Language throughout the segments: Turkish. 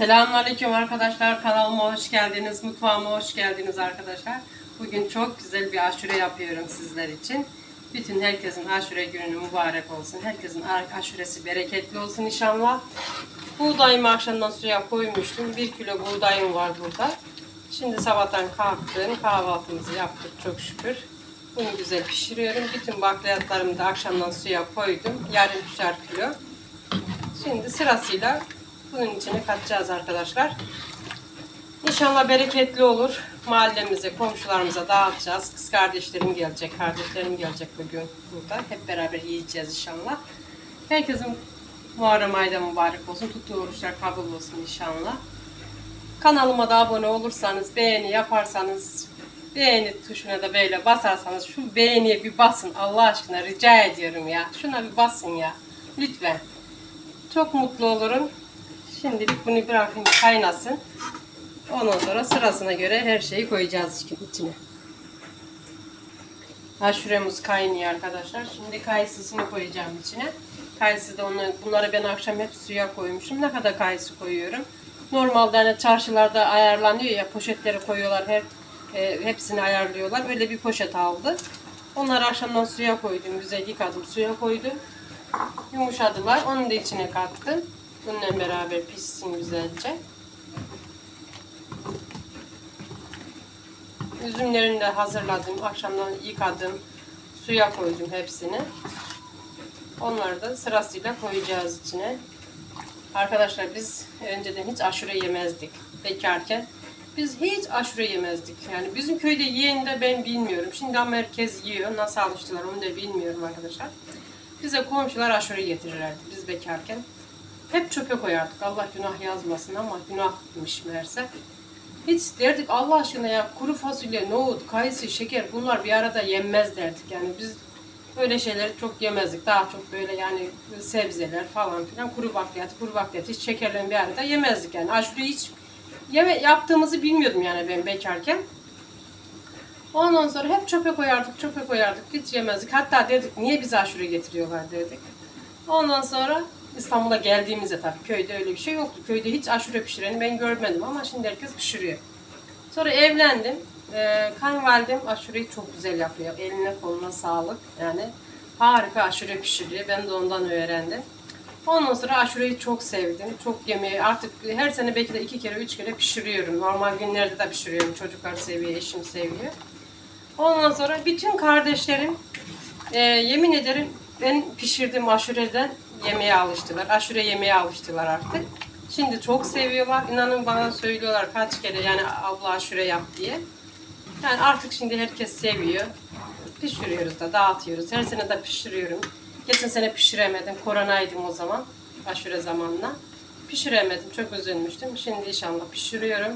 Selamünaleyküm arkadaşlar. Kanalıma hoş geldiniz. Mutfağıma hoş geldiniz arkadaşlar. Bugün çok güzel bir aşure yapıyorum sizler için. Bütün herkesin aşure günü mübarek olsun. Herkesin aşuresi bereketli olsun inşallah. Buğdayımı akşamdan suya koymuştum. Bir kilo buğdayım var burada. Şimdi sabahtan kalktım. Kahvaltımızı yaptık çok şükür. Bunu güzel pişiriyorum. Bütün bakliyatlarımı da akşamdan suya koydum. Yarım üçer kilo. Şimdi sırasıyla bunun içine katacağız arkadaşlar. İnşallah bereketli olur. Mahallemize, komşularımıza dağıtacağız. Kız kardeşlerim gelecek, kardeşlerim gelecek bugün burada. Hep beraber yiyeceğiz inşallah. Herkesin Muharrem ayda mübarek olsun. Tuttuğu oruçlar kabul olsun inşallah. Kanalıma da abone olursanız, beğeni yaparsanız, beğeni tuşuna da böyle basarsanız şu beğeniye bir basın Allah aşkına rica ediyorum ya. Şuna bir basın ya. Lütfen. Çok mutlu olurum. Şimdilik bunu bırakın kaynasın. Ondan sonra sırasına göre her şeyi koyacağız içine. Aşuremiz kaynıyor arkadaşlar. Şimdi kayısısını koyacağım içine. Kayısı da onları, bunları ben akşam hep suya koymuşum. Ne kadar kayısı koyuyorum? Normalde hani çarşılarda ayarlanıyor ya poşetlere koyuyorlar her e, hepsini ayarlıyorlar. Böyle bir poşet aldı. Onları akşamdan suya koydum. Güzel yıkadım. Suya koydum. Yumuşadılar. Onu da içine kattım. Bununla beraber pişsin güzelce. Üzümlerini de hazırladım. Akşamdan yıkadım. Suya koydum hepsini. Onları da sırasıyla koyacağız içine. Arkadaşlar biz önceden hiç aşure yemezdik. Bekarken biz hiç aşure yemezdik. Yani bizim köyde yiyen de ben bilmiyorum. Şimdi ama herkes yiyor. Nasıl alıştılar onu da bilmiyorum arkadaşlar. Bize komşular aşure getirirlerdi biz bekarken. Hep çöpe koyardık. Allah günah yazmasın ama günahmış meğerse. Hiç derdik Allah aşkına ya kuru fasulye, nohut, kayısı, şeker bunlar bir arada yenmez derdik. Yani biz böyle şeyleri çok yemezdik. Daha çok böyle yani sebzeler falan filan kuru bakliyat, kuru bakliyat hiç şekerle bir arada yemezdik yani. Aşure hiç yeme yaptığımızı bilmiyordum yani ben bekarken. Ondan sonra hep çöpe koyardık, çöpe koyardık. Hiç yemezdik. Hatta dedik niye bize aşure getiriyorlar dedik. Ondan sonra İstanbul'a geldiğimizde tabii köyde öyle bir şey yoktu. Köyde hiç aşure pişireni ben görmedim ama şimdi herkes pişiriyor. Sonra evlendim. Ee, kayınvalidem aşureyi çok güzel yapıyor. Eline koluna sağlık. Yani harika aşure pişiriyor. Ben de ondan öğrendim. Ondan sonra aşureyi çok sevdim. Çok yemeği artık her sene belki de iki kere üç kere pişiriyorum. Normal günlerde de pişiriyorum. Çocuklar seviyor, eşim seviyor. Ondan sonra bütün kardeşlerim e, yemin ederim ben pişirdiğim aşureden yemeğe alıştılar. Aşure yemeğe alıştılar artık. Şimdi çok seviyorlar. İnanın bana söylüyorlar kaç kere yani abla aşure yap diye. Yani artık şimdi herkes seviyor. Pişiriyoruz da dağıtıyoruz. Her sene de pişiriyorum. Geçen sene pişiremedim. Koronaydım o zaman. Aşure zamanla. Pişiremedim. Çok üzülmüştüm. Şimdi inşallah pişiriyorum.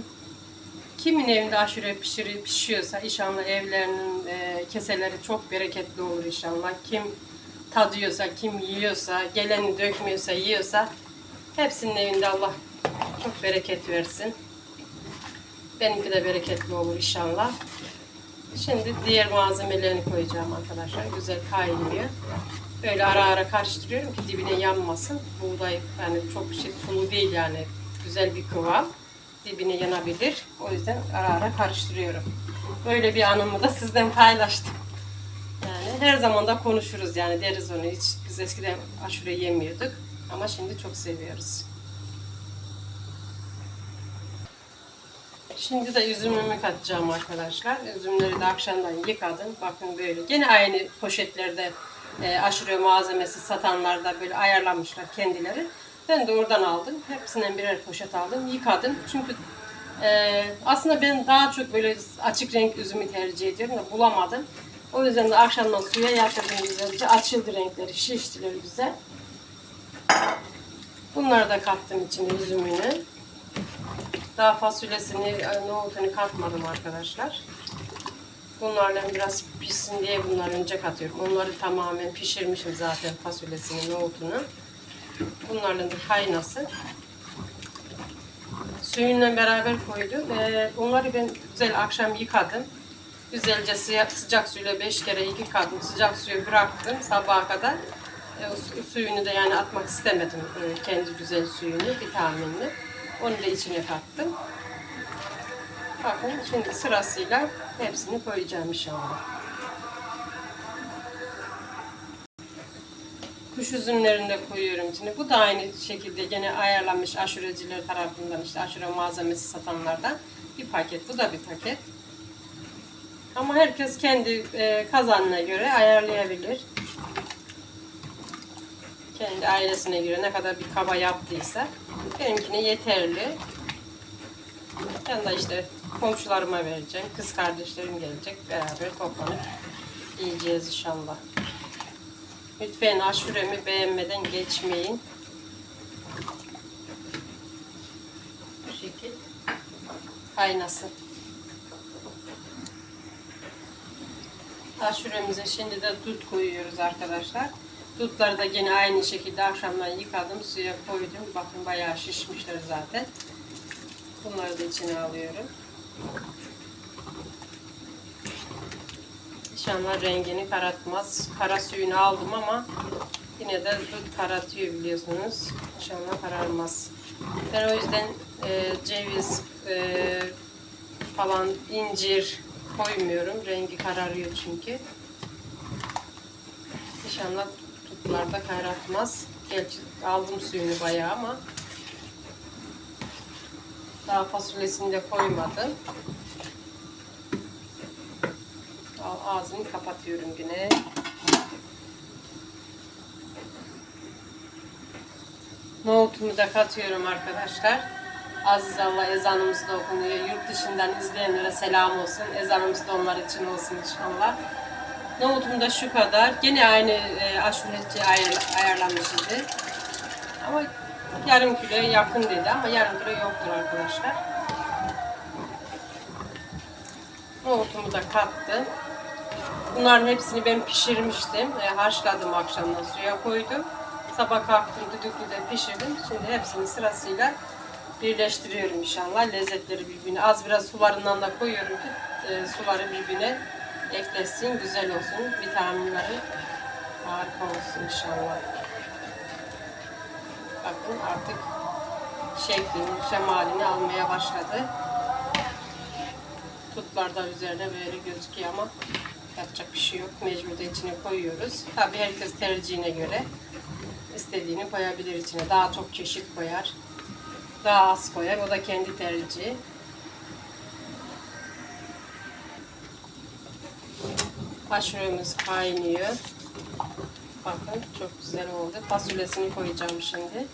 Kimin evinde aşure pişiri, pişiyorsa inşallah evlerinin e, keseleri çok bereketli olur inşallah. Kim tadıyorsa, kim yiyorsa, geleni dökmüyorsa, yiyorsa hepsinin evinde Allah çok bereket versin. Benimki de bereketli olur inşallah. Şimdi diğer malzemelerini koyacağım arkadaşlar. Güzel kaynıyor. Böyle ara ara karıştırıyorum ki dibine yanmasın. Buğday yani çok şey sulu değil yani. Güzel bir kıvam. Dibine yanabilir. O yüzden ara ara karıştırıyorum. Böyle bir anımı da sizden paylaştım. Her zaman da konuşuruz yani deriz onu hiç. Biz eskiden aşure yemiyorduk ama şimdi çok seviyoruz. Şimdi de üzümümü katacağım arkadaşlar. Üzümleri de akşamdan yıkadım. Bakın böyle. Gene aynı poşetlerde e, aşure malzemesi satanlar da böyle ayarlamışlar kendileri. Ben de oradan aldım. Hepsinden birer poşet aldım. Yıkadım. Çünkü e, aslında ben daha çok böyle açık renk üzümü tercih ediyorum da bulamadım. O yüzden de akşamdan suya yatırdım güzelce. Açıldı renkleri, şiştiler güzel. Bunları da kattım içine üzümünü. Daha fasulyesini, e, nohutunu katmadım arkadaşlar. Bunlarla biraz pişsin diye bunları önce katıyorum. Onları tamamen pişirmişim zaten fasulyesini, nohutunu. Bunlarla da kaynasın. Suyunla beraber koydum. Ee, onları ben güzel akşam yıkadım. Güzelce sıcak, suyla 5 kere yıkadım. Sıcak suyu bıraktım sabaha kadar. E, o su- suyunu da yani atmak istemedim. e, kendi güzel suyunu, vitaminli. Onu da içine kattım. Bakın şimdi sırasıyla hepsini koyacağım inşallah. Kuş üzümlerini de koyuyorum içine. Bu da aynı şekilde gene ayarlanmış aşureciler tarafından işte aşure malzemesi satanlardan bir paket. Bu da bir paket. Ama herkes kendi e, kazanına göre ayarlayabilir. Kendi ailesine göre ne kadar bir kaba yaptıysa benimkine yeterli. Ben de işte komşularıma vereceğim. Kız kardeşlerim gelecek. Beraber toplanıp yiyeceğiz inşallah. Lütfen aşuremi beğenmeden geçmeyin. Bu şekil kaynasın. Aşuremize şimdi de dut koyuyoruz arkadaşlar. Dutları da yine aynı şekilde akşamdan yıkadım, suya koydum. Bakın bayağı şişmişler zaten. Bunları da içine alıyorum. İnşallah rengini karartmaz. Kara suyunu aldım ama yine de dut karartıyor biliyorsunuz. İnşallah kararmaz. Ben o yüzden e, ceviz e, falan incir koymuyorum. Rengi kararıyor çünkü. İnşallah tutlarda karartmaz. Gerçi aldım suyunu bayağı ama daha fasulyesini de koymadım. Ağzını kapatıyorum yine. Nohutumu da katıyorum arkadaşlar. Aziz Allah ezanımız da okunuyor. Yurt dışından izleyenlere selam olsun. Ezanımız da onlar için olsun inşallah. Nohutum da şu kadar. Gene aynı e, aşureci ayar, ayarlamış idi. Ama yarım kiloya yakın dedi ama yarım kilo yoktur arkadaşlar. Nohutumu da kattım. Bunların hepsini ben pişirmiştim. E, haşladım akşamdan suya koydum. Sabah kalktım düdüklüde pişirdim. Şimdi hepsini sırasıyla birleştiriyorum inşallah. Lezzetleri birbirine az biraz sularından da koyuyorum ki e, suları birbirine eklesin, güzel olsun. Vitaminleri harika olsun inşallah. Bakın artık şeklini, şemalini almaya başladı. Tutlar da üzerine böyle gözüküyor ama yapacak bir şey yok. Mecbur da içine koyuyoruz. Tabii herkes tercihine göre istediğini koyabilir içine. Daha çok çeşit koyar. Daha az koyar. O da kendi tercihi. Aşuremiz kaynıyor. Bakın çok güzel oldu. Fasulyesini koyacağım şimdi.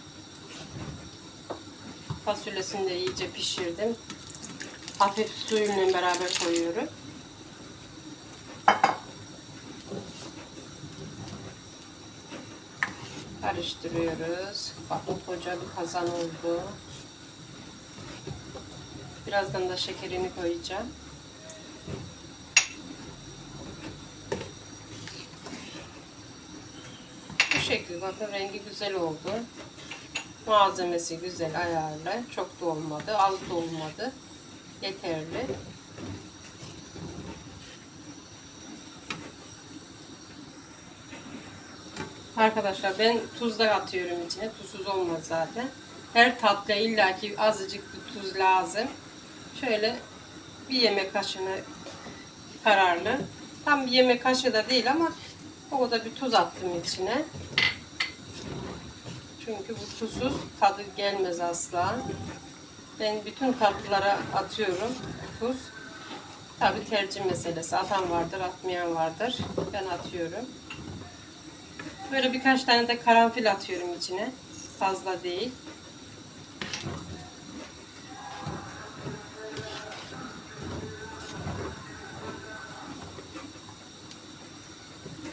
Fasulyesini de iyice pişirdim. Hafif suyuyla beraber koyuyorum. Karıştırıyoruz. Bakın koca bir kazan oldu. Birazdan da şekerini koyacağım. Bu şekilde bakın rengi güzel oldu. Malzemesi güzel ayarlı. Çok da olmadı. Az da olmadı. Yeterli. Arkadaşlar ben tuz da atıyorum içine. Tuzsuz olmaz zaten. Her tatlıya illaki azıcık bir tuz lazım. Şöyle bir yemek kaşığına kararlı. Tam bir yemek kaşığı da değil ama o da bir tuz attım içine. Çünkü bu tuzsuz tadı gelmez asla. Ben bütün tatlılara atıyorum tuz. Tabi tercih meselesi. Atan vardır, atmayan vardır. Ben atıyorum. Böyle birkaç tane de karanfil atıyorum içine. Fazla değil.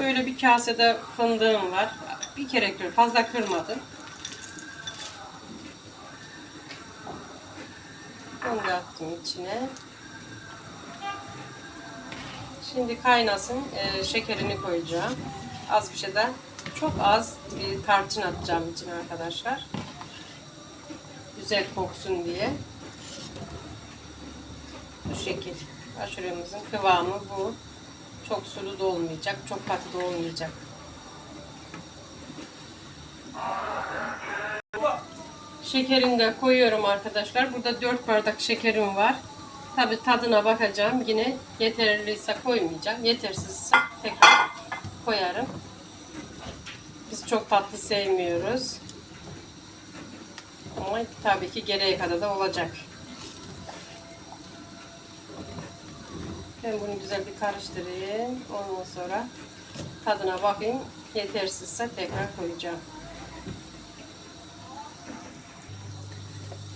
Böyle bir kasede fındığım var. Bir kere kır, fazla kırmadım. Da attım içine. Şimdi kaynasın. Ee, şekerini koyacağım. Az bir şeyden çok az bir tarçın atacağım içine arkadaşlar. Güzel koksun diye. Bu şekil. Aşuremizin kıvamı bu. Çok sulu da olmayacak, çok katı da olmayacak. Şekerini de koyuyorum arkadaşlar. Burada 4 bardak şekerim var. Tabi tadına bakacağım. Yine yeterliyse koymayacağım. Yetersizse tekrar koyarım. Biz çok tatlı sevmiyoruz. Ama tabii ki gereği kadar da olacak. Ben bunu güzel bir karıştırayım. Ondan sonra tadına bakayım. Yetersizse tekrar koyacağım.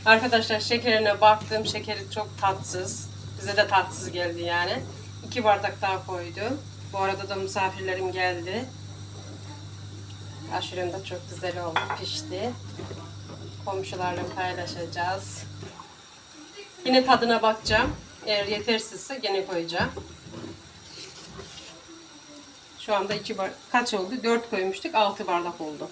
Arkadaşlar şekerine baktım. Şekeri çok tatsız. Bize de tatsız geldi yani. İki bardak daha koydum. Bu arada da misafirlerim geldi. Aşurem de çok güzel oldu. Pişti. Komşularla paylaşacağız. Yine tadına bakacağım. Eğer yetersizse gene koyacağım. Şu anda iki bar kaç oldu? 4 koymuştuk. 6 bardak oldu.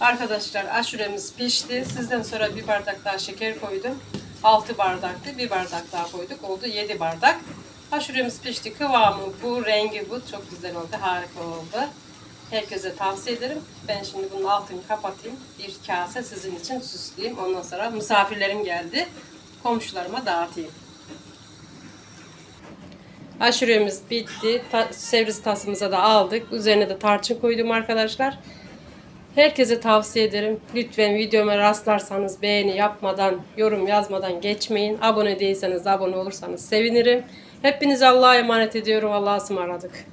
Arkadaşlar aşuremiz pişti. Sizden sonra bir bardak daha şeker koydum. 6 bardaktı. Bir bardak daha koyduk. Oldu 7 bardak. Aşuremiz pişti. Kıvamı bu, rengi bu. Çok güzel oldu. Harika oldu. Herkese tavsiye ederim. Ben şimdi bunun altını kapatayım. Bir kase sizin için süsleyeyim. Ondan sonra misafirlerim geldi. Komşularıma dağıtayım. Aşuremiz bitti. Ta- Sevriz tasımıza da aldık. Üzerine de tarçın koydum arkadaşlar. Herkese tavsiye ederim. Lütfen videoma rastlarsanız beğeni yapmadan, yorum yazmadan geçmeyin. Abone değilseniz abone olursanız sevinirim. Hepinizi Allah'a emanet ediyorum. Allah'a ısmarladık.